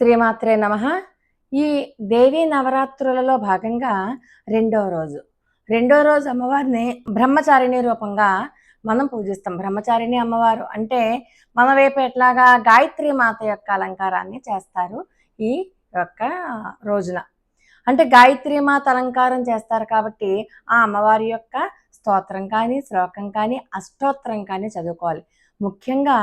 శ్రీమాత్రే నమ. ఈ దేవీ నవరాత్రులలో భాగంగా రెండో రోజు. రెండో రోజు అమ్మవారిని బ్రహ్మచారిణి రూపంగా మనం పూజిస్తాం. బ్రహ్మచారిణి అమ్మవారు అంటే మన వైపు ఎట్లాగా గాయత్రి మాత యొక్క అలంకారాన్ని చేస్తారు ఈ యొక్క రోజున. అంటే గాయత్రి మాత అలంకారం చేస్తారు కాబట్టి ఆ అమ్మవారి యొక్క స్తోత్రం కానీ శ్లోకం కానీ అష్టోత్తరం కానీ చదువుకోవాలి. ముఖ్యంగా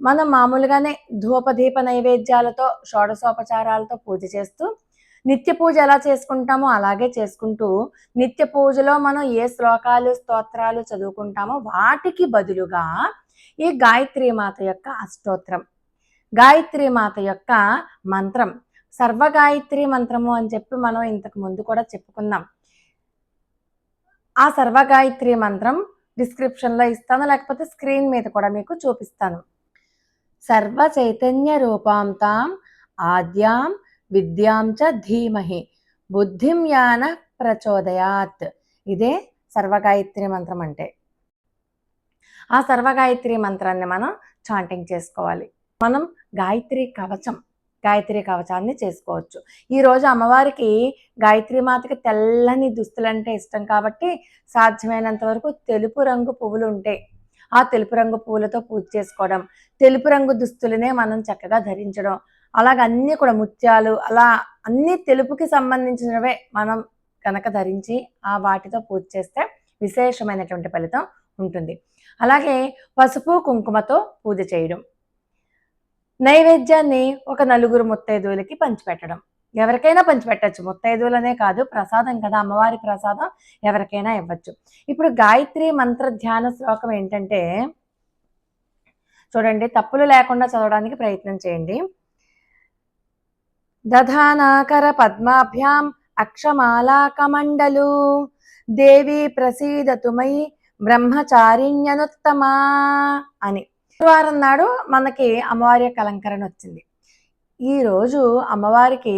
మనం మామూలుగానే ధూపదీప నైవేద్యాలతో షోడశోపచారాలతో పూజ చేస్తూ నిత్య పూజ ఎలా చేసుకుంటామో అలాగే చేసుకుంటూ నిత్య పూజలో మనం ఏ శ్లోకాలు స్తోత్రాలు చదువుకుంటామో వాటికి బదులుగా ఈ గాయత్రి మాత యొక్క అష్టోత్రం. గాయత్రి మాత యొక్క మంత్రం. సర్వ గాయత్రి మంత్రము అని చెప్పి మనం ఇంతకు ముందు కూడా చెప్పుకున్నాం. ఆ సర్వ గాయత్రి మంత్రం డిస్క్రిప్షన్లో ఇస్తాను లేకపోతే స్క్రీన్ మీద కూడా మీకు చూపిస్తాను. సర్వ చైతన్య తాం ఆద్యాం విద్యాం చ ధీమహి. బుద్ధిం యాన ప్రచోదయాత్. ఇదే సర్వగాయత్రి మంత్రం అంటే. ఆ సర్వగాయత్రి మంత్రాన్ని మనం చాంటింగ్ చేసుకోవాలి. మనం గాయత్రి కవచం గాయత్రి కవచాన్ని చేసుకోవచ్చు. ఈరోజు అమ్మవారికి గాయత్రి మాతకి తెల్లని దుస్తులంటే ఇష్టం కాబట్టి సాధ్యమైనంత వరకు తెలుపు రంగు పువ్వులు ఉంటాయి ఆ తెలుపు రంగు పువ్వులతో పూజ చేసుకోవడం తెలుపు రంగు దుస్తులనే మనం చక్కగా ధరించడం. అలాగ అన్నీ కూడా ముత్యాలు అలా అన్ని తెలుపుకి సంబంధించినవే మనం కనుక ధరించి ఆ వాటితో పూజ చేస్తే విశేషమైనటువంటి ఫలితం ఉంటుంది. అలాగే పసుపు కుంకుమతో పూజ చేయడం. నైవేద్యాన్ని ఒక నలుగురు ముత్తైదువులకి పంచిపెట్టడం. ఎవరికైనా పంచిపెట్టచ్చు. ముత్తైదువులనే కాదు ప్రసాదం కదా అమ్మవారి ప్రసాదం ఎవరికైనా ఇవ్వచ్చు. ఇప్పుడు గాయత్రి మంత్ర ధ్యాన శ్లోకం ఏంటంటే చూడండి తప్పులు లేకుండా చదవడానికి ప్రయత్నం చేయండి. దధానాకర పద్మాభ్యాం అక్షమాలాకమండలు దేవి ప్రసీదతుమై బ్రహ్మచారిణ్యనుత్తమా అని. గురువారం నాడు మనకి అమ్మవారి యొక్క అలంకరణ వచ్చింది. ఈ రోజు అమ్మవారికి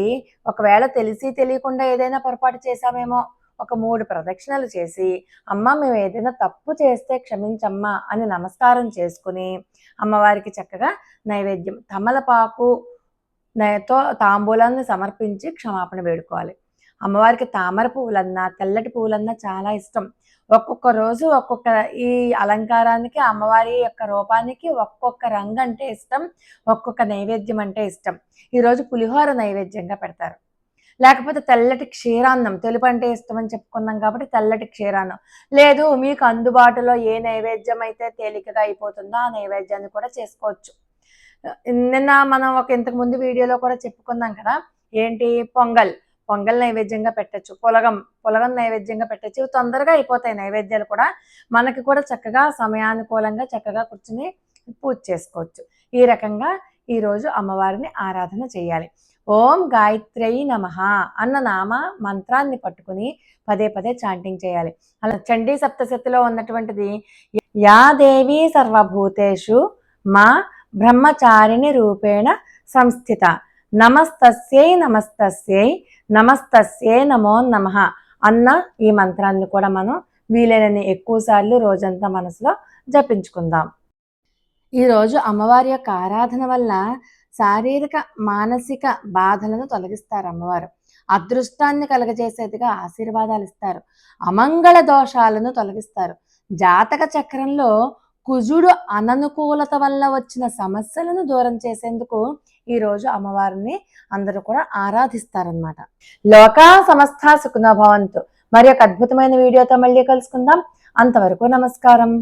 ఒకవేళ తెలిసి తెలియకుండా ఏదైనా పొరపాటు చేశామేమో ఒక మూడు ప్రదక్షిణలు చేసి అమ్మ మేము ఏదైనా తప్పు చేస్తే క్షమించమ్మా అని నమస్కారం చేసుకుని అమ్మవారికి చక్కగా నైవేద్యం తమలపాకు తో తాంబూలాన్ని సమర్పించి క్షమాపణ వేడుకోవాలి. అమ్మవారికి తామర పువ్వులన్నా తెల్లటి పువ్వులన్నా చాలా ఇష్టం. ఒక్కొక్క రోజు ఒక్కొక్క ఈ అలంకారానికి అమ్మవారి యొక్క రూపానికి ఒక్కొక్క రంగు అంటే ఇష్టం ఒక్కొక్క నైవేద్యం అంటే ఇష్టం. ఈరోజు పులిహోర నైవేద్యంగా పెడతారు. లేకపోతే తెల్లటి క్షీరాన్నం తెలుపు అంటే ఇష్టం అని చెప్పుకున్నాం కాబట్టి తెల్లటి క్షీరాన్నం. లేదు మీకు అందుబాటులో ఏ నైవేద్యం అయితే తేలికగా అయిపోతుందో ఆ నైవేద్యాన్ని కూడా చేసుకోవచ్చు. నిన్న మనం ఒక ఇంతకు ముందు వీడియోలో కూడా చెప్పుకున్నాం కదా ఏంటి? పొంగల్. పొంగల్ నైవేద్యంగా పెట్టచ్చు. పొలగం పొలగం నైవేద్యంగా పెట్టచ్చు. తొందరగా అయిపోతాయి నైవేద్యాలు కూడా. మనకి కూడా చక్కగా సమయానుకూలంగా చక్కగా కూర్చుని పూజ చేసుకోవచ్చు. ఈ రకంగా ఈరోజు అమ్మవారిని ఆరాధన చేయాలి. ఓం గాయత్రి నమ అన్న నామ మంత్రాన్ని పట్టుకుని పదే పదే చాంటింగ్ చేయాలి. అలా చండీ సప్తశతిలో ఉన్నటువంటిది యా దేవి సర్వభూతేషు మా బ్రహ్మచారిణి రూపేణ సంస్థిత. నమస్తస్యై నమస్తస్యై నమస్తస్యే నమో నమ అన్న ఈ మంత్రాన్ని కూడా మనం వీలైనన్ని ఎక్కువసార్లు రోజంతా మనసులో జపించుకుందాం. ఈరోజు అమ్మవారి యొక్క ఆరాధన వల్ల శారీరక మానసిక బాధలను తొలగిస్తారు అమ్మవారు. అదృష్టాన్ని కలగజేసేదిగా ఆశీర్వాదాలు ఇస్తారు. అమంగళ దోషాలను తొలగిస్తారు. జాతక చక్రంలో కుజుడు అననుకూలత వల్ల వచ్చిన సమస్యలను దూరం చేసేందుకు ఈరోజు అమ్మవారిని అందరూ కూడా ఆరాధిస్తారనమాట లోకా సమస్త సుఖనభవంతు మరి ఒక అద్భుతమైన వీడియోతో మళ్ళీ కలుసుకుందాం. అంతవరకు నమస్కారం.